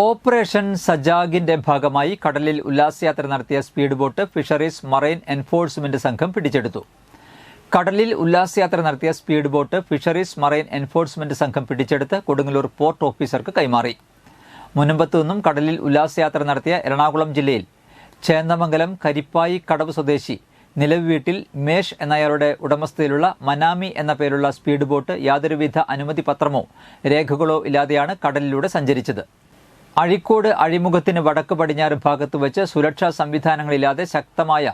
Operation സജാഗിന്റെ ഭാഗമായി കടലിൽ ഉല്ലാസയാത്ര നടത്തിയ speed boat fisheries marine enforcement സംഘം പിടിച്ചെടുത്തു. കടലിൽ ഉല്ലാസയാത്ര നടത്തിയ speed boat fisheries marine enforcement സംഘം പിടിച്ചെടുത്ത് കൊടുങ്ങല്ലൂർ പോർട്ട് ഓഫീസർക്ക് കൈമാറി. മുനമ്പത്തു നിന്നും കടലിൽ ഉല്ലാസയാത്ര നടത്തിയ എറണാകുളം ജില്ലയിൽ ചേന്ദമംഗലം കരിപ്പായി കടവ് സ്വദേശി നിലവ് വീട്ടിൽ മേഷ് എന്നയാളുടെ ഉടമസ്ഥതയിലുള്ള മനാമി എന്ന പേരുള്ള സ്പീഡ് ബോട്ട് യാതൊരുവിധ അനുമതി പത്രമോ രേഖകളോ ഇല്ലാതെയാണ് കടലിലൂടെ സഞ്ചരിച്ചത്. അഴിക്കോട് അഴിമുഖത്തിന് വടക്ക് പടിഞ്ഞാറ് ഭാഗത്ത് വെച്ച് സുരക്ഷാ സംവിധാനങ്ങളില്ലാതെ ശക്തമായ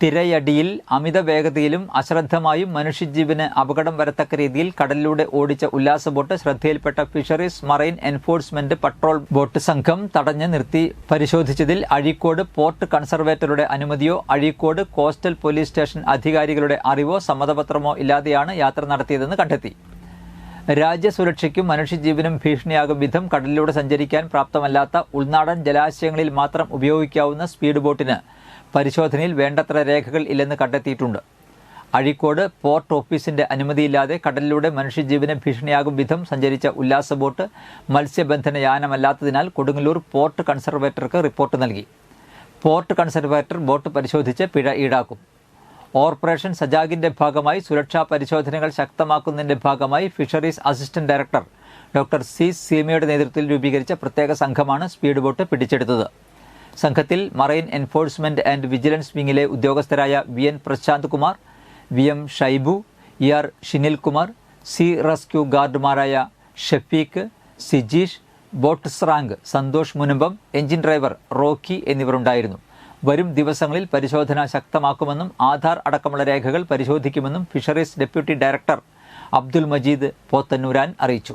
തിരയടിയിൽ അമിത വേഗതയിലും അശ്രദ്ധമായും മനുഷ്യജീവന് അപകടം വരത്തക്ക രീതിയിൽ കടലിലൂടെ ഓടിച്ച ഉല്ലാസ ബോട്ട് ശ്രദ്ധയിൽപ്പെട്ട fisheries marine enforcement patrol boat സംഘം തടഞ്ഞു നിർത്തി. പരിശോധിച്ചതിൽ അഴീക്കോട് പോർട്ട് കൺസർവേറ്ററുടെ അനുമതിയോ അഴീക്കോട് കോസ്റ്റൽ പോലീസ് സ്റ്റേഷൻ അധികാരികളുടെ അറിവോ സമ്മതപത്രമോ ഇല്ലാതെയാണ് യാത്ര നടത്തിയതെന്ന് കണ്ടെത്തി. രാജ്യസുരക്ഷയ്ക്കും മനുഷ്യജീവനും ഭീഷണിയാകും വിധം കടലിലൂടെ സഞ്ചരിക്കാൻ പ്രാപ്തമല്ലാത്ത ഉൾനാടൻ ജലാശയങ്ങളിൽ മാത്രം ഉപയോഗിക്കാവുന്ന സ്പീഡ് ബോട്ടിന് പരിശോധനയിൽ വേണ്ടത്ര രേഖകൾ ഇല്ലെന്ന് കണ്ടെത്തിയിട്ടുണ്ട്. അഴീക്കോട് പോർട്ട് ഓഫീസിന്റെ അനുമതിയില്ലാതെ കടലിലൂടെ മനുഷ്യജീവന് ഭീഷണിയാകും വിധം സഞ്ചരിച്ച ഉല്ലാസ ബോട്ട് മത്സ്യബന്ധന യാനമല്ലാത്തതിനാൽ കൊടുങ്ങല്ലൂർ പോർട്ട് കൺസർവേറ്റർക്ക് റിപ്പോർട്ട് നൽകി. പോർട്ട് കൺസർവേറ്റർ ബോട്ട് പരിശോധിച്ച് പിഴ ഈടാക്കും. ഓപ്പറേഷൻ സജാഗിന്റെ ഭാഗമായി സുരക്ഷാ പരിശോധനകൾ ശക്തമാക്കുന്നതിന്റെ ഭാഗമായി fisheries assistant director doctor C സീമയുടെ നേതൃത്വത്തിൽ രൂപീകരിച്ച പ്രത്യേക സംഘമാണ് സ്പീഡ് ബോട്ട് പിടിച്ചെടുത്തത്. സംഘത്തിൽ മറൈൻ എൻഫോഴ്സ്മെന്റ് ആൻഡ് വിജിലൻസ് വിങ്ങിലെ ഉദ്യോഗസ്ഥരായ V N Prashanth Kumar V M Shaibu E R Shinil Kumar C rescue ഗാർഡുമാരായ Shafeeq Sijeesh boat സ്രാങ്ക് Santhosh Munambam engine driver Rocky എന്നിവരുണ്ടായിരുന്നു. വരും ദിവസങ്ങളിൽ പരിശോധന ശക്തമാക്കുമെന്നും ആധാർ അടക്കമുള്ള രേഖകൾ പരിശോധിക്കുമെന്നും fisheries deputy director Abdul Majeed Pothannooran അറിയിച്ചു.